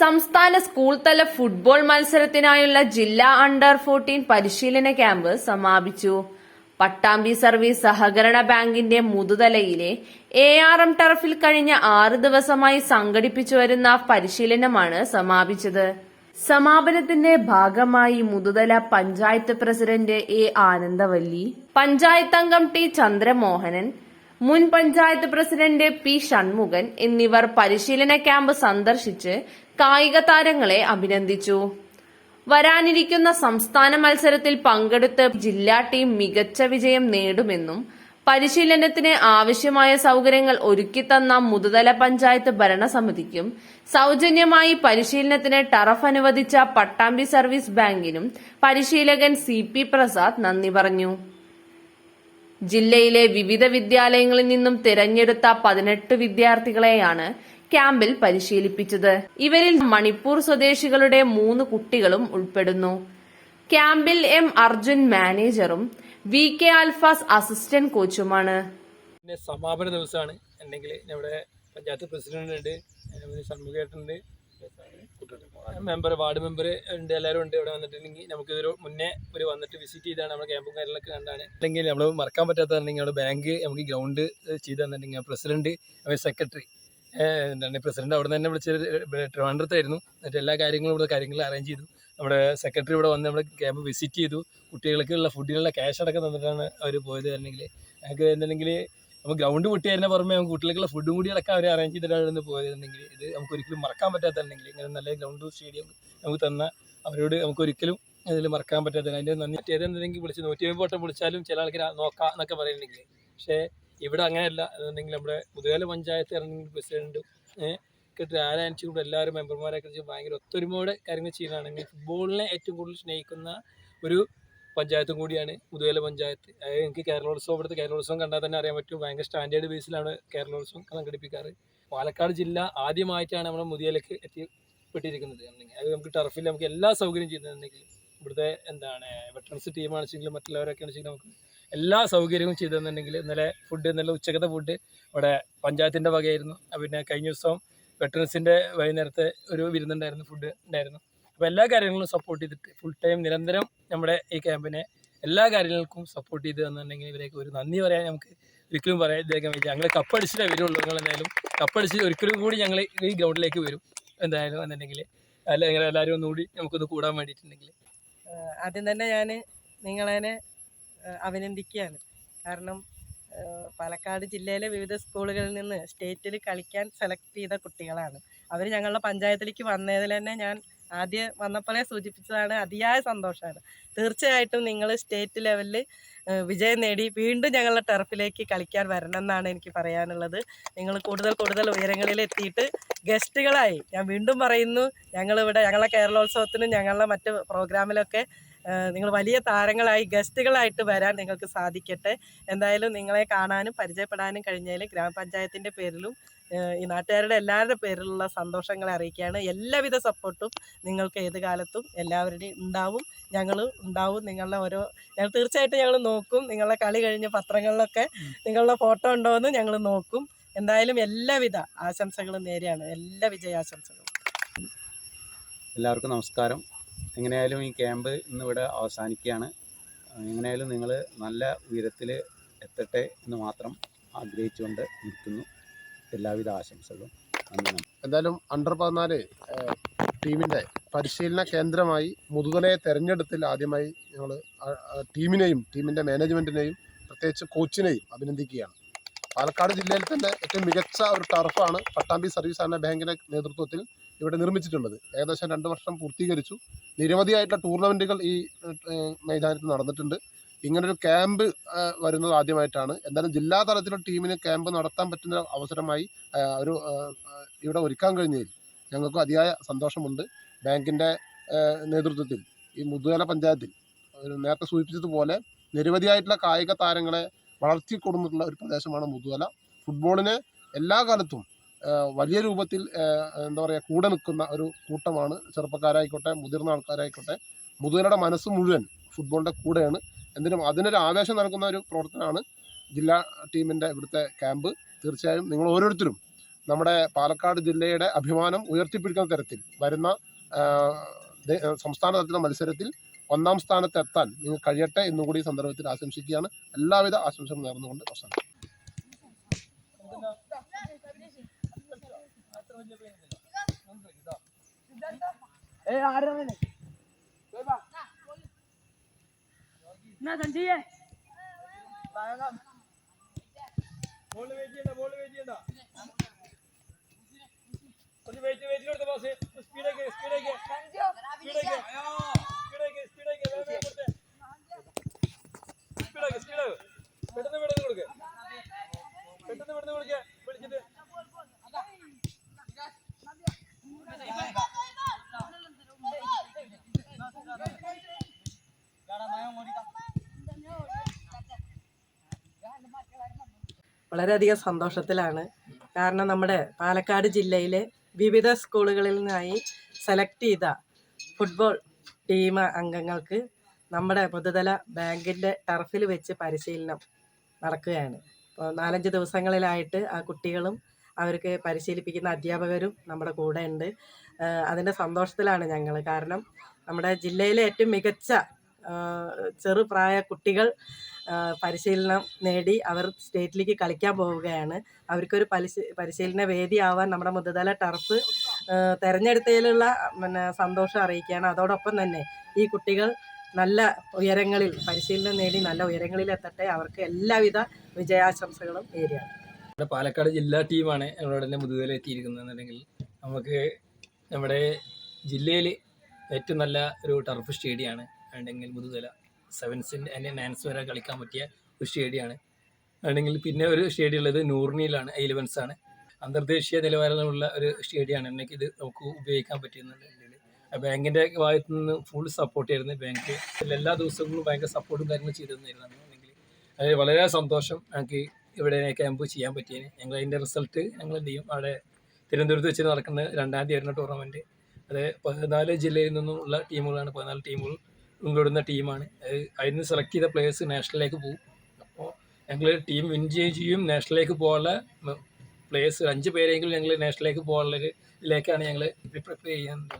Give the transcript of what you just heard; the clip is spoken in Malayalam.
സംസ്ഥാന സ്കൂൾ തല ഫുട്ബോൾ മത്സരത്തിനായുള്ള ജില്ലാ അണ്ടർ ഫോർട്ടീൻ പരിശീലന ക്യാമ്പ് സമാപിച്ചു. പട്ടാമ്പി സർവീസ് സഹകരണ ബാങ്കിന്റെ മുതുതലയിലെ എ ആർ എം ടർഫിൽ കഴിഞ്ഞ ആറ് ദിവസമായി സംഘടിപ്പിച്ചു വരുന്ന പരിശീലനമാണ് സമാപിച്ചത്. സമാപനത്തിന്റെ ഭാഗമായി മുതുതല പഞ്ചായത്ത് പ്രസിഡന്റ് എ ആനന്ദവല്ലി പഞ്ചായത്തംഗം ടി ചന്ദ്രമോഹനൻ മുൻ പഞ്ചായത്ത് പ്രസിഡന്റ് പി ഷൺമുഖൻ എന്നിവർ പരിശീലന ക്യാമ്പ് സന്ദർശിച്ച് കായിക താരങ്ങളെ അഭിനന്ദിച്ചു. വരാനിരിക്കുന്ന സംസ്ഥാന മത്സരത്തിൽ പങ്കെടുത്ത് ജില്ലാ ടീം മികച്ച വിജയം നേടുമെന്നും പരിശീലനത്തിന് ആവശ്യമായ സൗകര്യങ്ങൾ ഒരുക്കിത്തന്ന മുതുതല പഞ്ചായത്ത് ഭരണസമിതിക്കും സൗജന്യമായി പരിശീലനത്തിന് ടറഫ് അനുവദിച്ച പട്ടാമ്പി സർവീസ് ബാങ്കിനും പരിശീലകൻ സി പി പ്രസാദ് നന്ദി പറഞ്ഞു. ജില്ലയിലെ വിവിധ വിദ്യാലയങ്ങളിൽ നിന്നും തിരഞ്ഞെടുത്ത പതിനെട്ട് വിദ്യാർത്ഥികളെയാണ് ക്യാമ്പിൽ പരിശീലിപ്പിച്ചത്. ഇവരിൽ മണിപ്പൂർ സ്വദേശികളുടെ മൂന്ന് കുട്ടികളും ഉൾപ്പെടുന്നു. ക്യാമ്പിൽ എം അർജുൻ മാനേജറും വി കെ ആൽഫാസ് അസിസ്റ്റന്റ് കോച്ചുമാണ്. സമാപന ദിവസമാണ്. അല്ലെങ്കിൽ നമ്മുടെ പഞ്ചായത്ത് പ്രസിഡന്റ് ഉണ്ട് പിന്നെ ഷൺമുഖേട്ടുണ്ട് മെമ്പർ വാർഡ് മെമ്പർ ഉണ്ട് എല്ലാവരും ഉണ്ട് ഇവിടെ വന്നിട്ടുണ്ടെങ്കിൽ നമുക്ക് ഇതൊരു മുന്നേ ഒരു വന്നിട്ട് വിസിറ്റ് ചെയ്താണ് നമ്മുടെ ക്യാമ്പും കാര്യങ്ങളൊക്കെ കണ്ടാണ്. അല്ലെങ്കിൽ നമ്മൾ മറക്കാൻ പറ്റാത്തതാണെങ്കിൽ നമ്മുടെ ബാങ്ക് നമുക്ക് ഗ്രൗണ്ട് ചെയ്ത് തന്നിട്ടുണ്ടെങ്കിൽ പ്രസിഡന്റ് സെക്രട്ടറി എന്താണ് പ്രസിഡന്റ് അവിടെ തന്നെ വിളിച്ച് ട്രിവാൻഡ്രത്തായിരുന്നു. എന്നിട്ട് എല്ലാ കാര്യങ്ങളും ഇവിടെ കാര്യങ്ങൾ അറേഞ്ച് ചെയ്തു. നമ്മുടെ സെക്രട്ടറി ഇവിടെ വന്ന് നമ്മുടെ ക്യാമ്പ് വിസിറ്റ് ചെയ്തു. കുട്ടികൾക്കുള്ള ഫുഡിനുള്ള ക്യാഷ് അടക്കം തന്നിട്ടാണ് അവർ പോയത് അല്ലെങ്കിൽ ഞങ്ങൾക്ക് എന്തെങ്കിൽ നമുക്ക് ഗ്രൗണ്ട് പൊട്ടിയതിന് പുറമെ നമുക്ക് കുട്ടികൾക്കുള്ള ഫുഡും അടക്കം അവർ അറേഞ്ച് ചെയ്തിട്ടാണ് പോയതെന്നുണ്ടെങ്കിൽ ഇത് നമുക്ക് ഒരിക്കലും മറക്കാൻ പറ്റാത്തല്ലെങ്കിൽ ഇങ്ങനെ നല്ല ഗ്രൗണ്ട് സ്റ്റേഡിയം നമുക്ക് തന്ന അവരോട് നമുക്ക് ഒരിക്കലും അതിൽ മറക്കാൻ പറ്റാത്ത അതിന്റെ നന്ദി. ഏതെന്തെങ്കിലും വിളിച്ച് നൂറ്റി അമ്പത് വട്ടം വിളിച്ചാലും ചില ആൾക്കാർ നോക്കാം എന്നൊക്കെ പറയുന്നുണ്ടെങ്കിൽ പക്ഷേ ഇവിടെ അങ്ങനെയല്ല. എന്നുണ്ടെങ്കിൽ നമ്മുടെ മുതുകാല പഞ്ചായത്ത് ഇറങ്ങി പ്രസിഡന്റും ആരാനിച്ചും കൂടെ എല്ലാവരും മെമ്പർമാരെ കുറിച്ച് ഭയങ്കര ഒത്തൊരുമയോടെ കാര്യങ്ങൾ ചെയ്യുന്നതാണെങ്കിൽ ഫുട്ബോളിനെ ഏറ്റവും കൂടുതൽ സ്നേഹിക്കുന്ന ഒരു പഞ്ചായത്തും കൂടിയാണ് പുതുവേല പഞ്ചായത്ത്. അതായത് എനിക്ക് കേരളോത്സവം ഇവിടുത്തെ കേരളോത്സവം കണ്ടാൽ തന്നെ അറിയാൻ പറ്റും. ഭയങ്കര സ്റ്റാൻഡേർഡ് ബേസിലാണ് കേരളോത്സവം സംഘടിപ്പിക്കാറ്. പാലക്കാട് ജില്ല ആദ്യമായിട്ടാണ് നമ്മുടെ മുതിയലേക്ക് എത്തിപ്പെട്ടിരിക്കുന്നത്. അത് നമുക്ക് ടർഫിൽ നമുക്ക് എല്ലാ സൗകര്യം ചെയ്യുന്നുണ്ടെങ്കിൽ ഇവിടുത്തെ എന്താണ് വെറ്ററൻസ് ടീമാണെങ്കിലും മറ്റുള്ളവരൊക്കെ ആണെങ്കിലും നമുക്ക് എല്ലാ സൗകര്യവും ചെയ്തെന്നുണ്ടെങ്കിൽ ഇന്നലെ ഫുഡ് ഇന്നലെ ഉച്ചക്കത്തെ ഫുഡ് ഇവിടെ പഞ്ചായത്തിന്റെ വകയായിരുന്നു. പിന്നെ കഴിഞ്ഞ ദിവസം വെറ്ററൻസിന്റെ വൈകുന്നേരത്തെ ഒരു വിരുന്നുണ്ടായിരുന്നു ഫുഡ് ഉണ്ടായിരുന്നു. അപ്പോൾ എല്ലാ കാര്യങ്ങളും സപ്പോർട്ട് ചെയ്തിട്ട് ഫുൾ ടൈം നിരന്തരം നമ്മുടെ ഈ ക്യാമ്പിനെ എല്ലാ കാര്യങ്ങൾക്കും സപ്പോർട്ട് ചെയ്ത് തന്നിട്ടുണ്ടെങ്കിൽ ഇവരേക്ക് ഒരു നന്ദി പറയാൻ നമുക്ക് ഒരിക്കലും പറയാൻ ഇദ്ദേഹം വിജയം ഞങ്ങൾ കപ്പടിച്ചിട്ടേ വരുള്ളൂ നിങ്ങൾ എന്തായാലും. കപ്പടിച്ച് ഒരിക്കലും കൂടി ഞങ്ങൾ ഈ ഗ്രൗണ്ടിലേക്ക് വരും എന്തായാലും എന്നുണ്ടെങ്കിൽ. അല്ല നിങ്ങൾ എല്ലാവരും ഒന്നുകൂടി നമുക്കൊന്ന് കൂടാൻ വേണ്ടിയിട്ടുണ്ടെങ്കിൽ. ആദ്യം തന്നെ ഞാൻ നിങ്ങളെ അഭിനന്ദിക്കുകയാണ്. കാരണം പാലക്കാട് ജില്ലയിലെ വിവിധ സ്കൂളുകളിൽ നിന്ന് സ്റ്റേറ്റിൽ കളിക്കാൻ സെലക്ട് ചെയ്ത കുട്ടികളാണ്. അവർ ഞങ്ങളുടെ പഞ്ചായത്തിലേക്ക് വന്നതിൽ തന്നെ ഞാൻ ആദ്യം വന്നപ്പോഴേ സൂചിപ്പിച്ചതാണ് അതിയായ സന്തോഷമാണ്. തീർച്ചയായിട്ടും നിങ്ങൾ സ്റ്റേറ്റ് ലെവലിൽ വിജയം നേടി വീണ്ടും ഞങ്ങളുടെ ടെറഫിലേക്ക് കളിക്കാൻ വരണം എന്നാണ് എനിക്ക് പറയാനുള്ളത്. നിങ്ങൾ കൂടുതൽ കൂടുതൽ ഉയരങ്ങളിൽ എത്തിയിട്ട് ഗസ്റ്റുകളായി. ഞാൻ വീണ്ടും പറയുന്നു ഞങ്ങളിവിടെ ഞങ്ങളുടെ കേരളോത്സവത്തിനും ഞങ്ങളുടെ മറ്റ് പ്രോഗ്രാമിലൊക്കെ നിങ്ങൾ വലിയ താരങ്ങളായി ഗസ്റ്റുകളായിട്ട് വരാൻ നിങ്ങൾക്ക് സാധിക്കട്ടെ. എന്തായാലും നിങ്ങളെ കാണാനും പരിചയപ്പെടാനും കഴിഞ്ഞതിൽ ഗ്രാമപഞ്ചായത്തിന്റെ പേരിലും ഈ നാട്ടുകാരുടെ എല്ലാവരുടെ പേരിലുള്ള സന്തോഷങ്ങളെ അറിയിക്കുകയാണ്. എല്ലാവിധ സപ്പോർട്ടും നിങ്ങൾക്ക് ഏത് കാലത്തും എല്ലാവരുടെയും ഉണ്ടാവും. ഞങ്ങൾ ഉണ്ടാവും. നിങ്ങളുടെ ഓരോ ഞങ്ങൾ തീർച്ചയായിട്ടും ഞങ്ങൾ നോക്കും. നിങ്ങളുടെ കളി കഴിഞ്ഞ പത്രങ്ങളിലൊക്കെ നിങ്ങളുടെ ഫോട്ടോ ഉണ്ടോ എന്ന് ഞങ്ങൾ നോക്കും. എന്തായാലും എല്ലാവിധ ആശംസകളും നേരെയാണ്. എല്ലാ വിജയാശംസകളും. എല്ലാവർക്കും നമസ്കാരം. എങ്ങനെയായാലും ഈ ക്യാമ്പ് ഇന്നിവിടെ അവസാനിക്കുകയാണ്. എങ്ങനെയായാലും നിങ്ങൾ നല്ല ഉയരത്തിൽ എത്തട്ടെ എന്ന് മാത്രം ആഗ്രഹിച്ചുകൊണ്ട് നിൽക്കുന്നു. എല്ലാവിധ ആശംസകളും എന്തായാലും അണ്ടർ പതിനാല് ടീമിന്റെ പരിശീലന കേന്ദ്രമായി മുതുകലയെ തെരഞ്ഞെടുത്തിൽ ആദ്യമായി ഞങ്ങൾ ടീമിനെയും ടീമിന്റെ മാനേജ്മെന്റിനെയും പ്രത്യേകിച്ച് കോച്ചിനെയും അഭിനന്ദിക്കുകയാണ്. പാലക്കാട് ജില്ലയിൽ തന്നെ ഏറ്റവും മികച്ച ഒരു ടർഫാണ് പട്ടാമ്പി സർവീസ് സഹകരണ ബാങ്കിന്റെ നേതൃത്വത്തിൽ ഇവിടെ നിർമ്മിച്ചിട്ടുള്ളത്. ഏകദേശം രണ്ട് വർഷം പൂർത്തീകരിച്ചു. നിരവധിയായിട്ടുള്ള ടൂർണമെന്റുകൾ ഈ മൈതാനത്ത് നടന്നിട്ടുണ്ട്. ഇങ്ങനൊരു ക്യാമ്പ് വരുന്നത് ആദ്യമായിട്ടാണ്. എന്തായാലും ജില്ലാ തലത്തിലുള്ള ടീമിന് ക്യാമ്പ് നടത്താൻ പറ്റുന്ന അവസരമായി ഒരു ഇവിടെ ഒരുക്കാൻ കഴിഞ്ഞതിൽ ഞങ്ങൾക്ക് അതിയായ സന്തോഷമുണ്ട്. ബാങ്കിന്റെ നേതൃത്വത്തിൽ ഈ മുതുകല പഞ്ചായത്തിൽ നേരത്തെ സൂചിപ്പിച്ചതുപോലെ നിരവധിയായിട്ടുള്ള കായിക താരങ്ങളെ വളർത്തിക്കൊടുന്നിട്ടുള്ള ഒരു പ്രദേശമാണ് മുതുകല. ഫുട്ബോളിനെ എല്ലാ കാലത്തും വലിയ രൂപത്തിൽ എന്താ പറയുക കൂടെ നിൽക്കുന്ന ഒരു കൂട്ടമാണ് ചെറുപ്പക്കാരായിക്കോട്ടെ മുതിർന്ന ആൾക്കാരായിക്കോട്ടെ. മുതുകലയുടെ മനസ്സ് മുഴുവൻ ഫുട്ബോളിന്റെ കൂടെയാണ്. എന്തിനും അതിനൊരു ആവേശം നൽകുന്ന ഒരു പ്രവർത്തനമാണ് ജില്ലാ ടീമിന്റെ ഇവിടുത്തെ ക്യാമ്പ്. തീർച്ചയായും നിങ്ങൾ ഓരോരുത്തരും നമ്മുടെ പാലക്കാട് ജില്ലയുടെ അഭിമാനം ഉയർത്തിപ്പിടിക്കുന്ന തരത്തിൽ വരുന്ന സംസ്ഥാന തലത്തിലുള്ള മത്സരത്തിൽ ഒന്നാം സ്ഥാനത്ത് എത്താൻ നിങ്ങൾ കഴിയട്ടെ എന്നും കൂടി സന്ദർഭത്തിൽ ആശംസിക്കുകയാണ്. എല്ലാവിധ ആശംസകളും നേർന്നുകൊണ്ട് അവസാനം ബോൾ വെയിറ്റ് ചെയ്യണ്ട ബോൾ വെയിറ്റ് ചെയ്യണ്ട. ഒന്ന് വെയിറ്റ് വെയിറ്റ് കൊടുത്ത ബോസ് സ്പീഡേക്ക് സ്പീഡേക്ക് സ്പീഡേക്ക് സ്പീഡേക്ക് സ്പീഡേക്ക് സ്പീഡേക്ക് സ്പീഡ് പെട്ടെന്ന് പെട്ടെന്ന് കൊടുക്ക് പെട്ടെന്ന് പെട്ടെന്ന് കൊടുക്ക വിളിച്ചിട്ട് വളരെയധികം സന്തോഷത്തിലാണ്. കാരണം നമ്മുടെ പാലക്കാട് ജില്ലയിലെ വിവിധ സ്കൂളുകളിൽ നിന്നായി സെലക്ട് ചെയ്ത ഫുട്ബോൾ ടീം അംഗങ്ങൾക്ക് നമ്മുടെ പൊതുതല ബാങ്കിന്റെ ടർഫിൽ വെച്ച് പരിശീലനം നടക്കുകയാണ്. അപ്പോൾ നാലഞ്ച് ദിവസങ്ങളിലായിട്ട് ആ കുട്ടികളും അവർക്ക് പരിശീലിപ്പിക്കുന്ന അധ്യാപകരും നമ്മുടെ കൂടെ ഉണ്ട്. അതിന്റെ സന്തോഷത്തിലാണ് ഞങ്ങൾ. കാരണം നമ്മുടെ ജില്ലയിലെ ഏറ്റവും മികച്ച ചെറുപ്രായ കുട്ടികൾ പരിശീലനം നേടി അവർ സ്റ്റേറ്റിലേക്ക് കളിക്കാൻ പോവുകയാണ്. അവർക്കൊരു പരിശീ പരിശീലന വേദിയാവാൻ നമ്മുടെ മുതതല ടർഫ് തെരഞ്ഞെടുത്തതിലുള്ള പിന്നെ സന്തോഷം അറിയിക്കുകയാണ്. അതോടൊപ്പം തന്നെ ഈ കുട്ടികൾ നല്ല ഉയരങ്ങളിൽ പരിശീലനം നേടി നല്ല ഉയരങ്ങളിൽ എത്തട്ടെ. അവർക്ക് എല്ലാവിധ വിജയാശംസകളും നേരുകയാണ്. നമ്മുടെ പാലക്കാട് ജില്ലാ ടീമാണ് ഞങ്ങളോട് തന്നെ മുതുകല എത്തിയിരിക്കുന്നതെന്നുണ്ടെങ്കിൽ നമുക്ക് നമ്മുടെ ജില്ലയിൽ ഏറ്റവും നല്ല ഒരു ടർഫ് സ്റ്റേഡിയമാണ്. ഉണ്ടെങ്കിൽ മുതുകല സെവൻസിന്റെ അതിന്റെ നയൻസ് വരെ കളിക്കാൻ പറ്റിയ ഒരു സ്റ്റേഡിയമാണ്. അല്ലെങ്കിൽ പിന്നെ ഒരു സ്റ്റേഡിയം ഉള്ളത് നൂറിനിയിലാണ് ഇലവൻസ് ആണ് അന്തർദേശീയ നിലവാരമുള്ള ഒരു സ്റ്റേഡിയമാണ്. എനിക്ക് ഇത് നമുക്ക് ഉപയോഗിക്കാൻ പറ്റുന്നുണ്ട് ബാങ്കിന്റെ ഭാഗത്തു നിന്ന് ഫുൾ സപ്പോർട്ട് ചെയ്യുന്നത് ബാങ്ക് എല്ലാ ദിവസങ്ങളും ഭയങ്കര സപ്പോർട്ടും കാര്യങ്ങളും ചെയ്തു തന്നിരുന്നു അല്ലെങ്കിൽ വളരെ സന്തോഷം ഞങ്ങൾക്ക് ഇവിടെ ക്യാമ്പ് ചെയ്യാൻ പറ്റിയതിന്. ഞങ്ങൾ അതിന്റെ റിസൾട്ട് ഞങ്ങൾ എന്ത് ചെയ്യും? അവിടെ തിരുവനന്തപുരത്ത് വെച്ച് നടക്കുന്ന രണ്ടാം തീയതി വരുന്ന ടൂർണമെന്റ് അത് പതിനാല് ജില്ലയിൽ നിന്നുമുള്ള ടീമുകളാണ് പതിനാല് ടീമുകൾ ഉൾപ്പെടുന്ന ടീമാണ്. അത് അതിൽ നിന്ന് സെലക്ട് ചെയ്ത പ്ലേയേഴ്സ് നാഷണലിലേക്ക് പോകും അപ്പോൾ ഞങ്ങൾ ടീം വിൻ ചെയ്യും. നാഷണലിലേക്ക് പോകാനുള്ള പ്ലേയേഴ്സ് അഞ്ച് പേരെങ്കിലും ഞങ്ങൾ നാഷണലിലേക്ക് പോകാനുള്ളൊരു ഇതിലേക്കാണ് ഞങ്ങൾ പ്രിപ്പയർ ചെയ്യുന്നത്.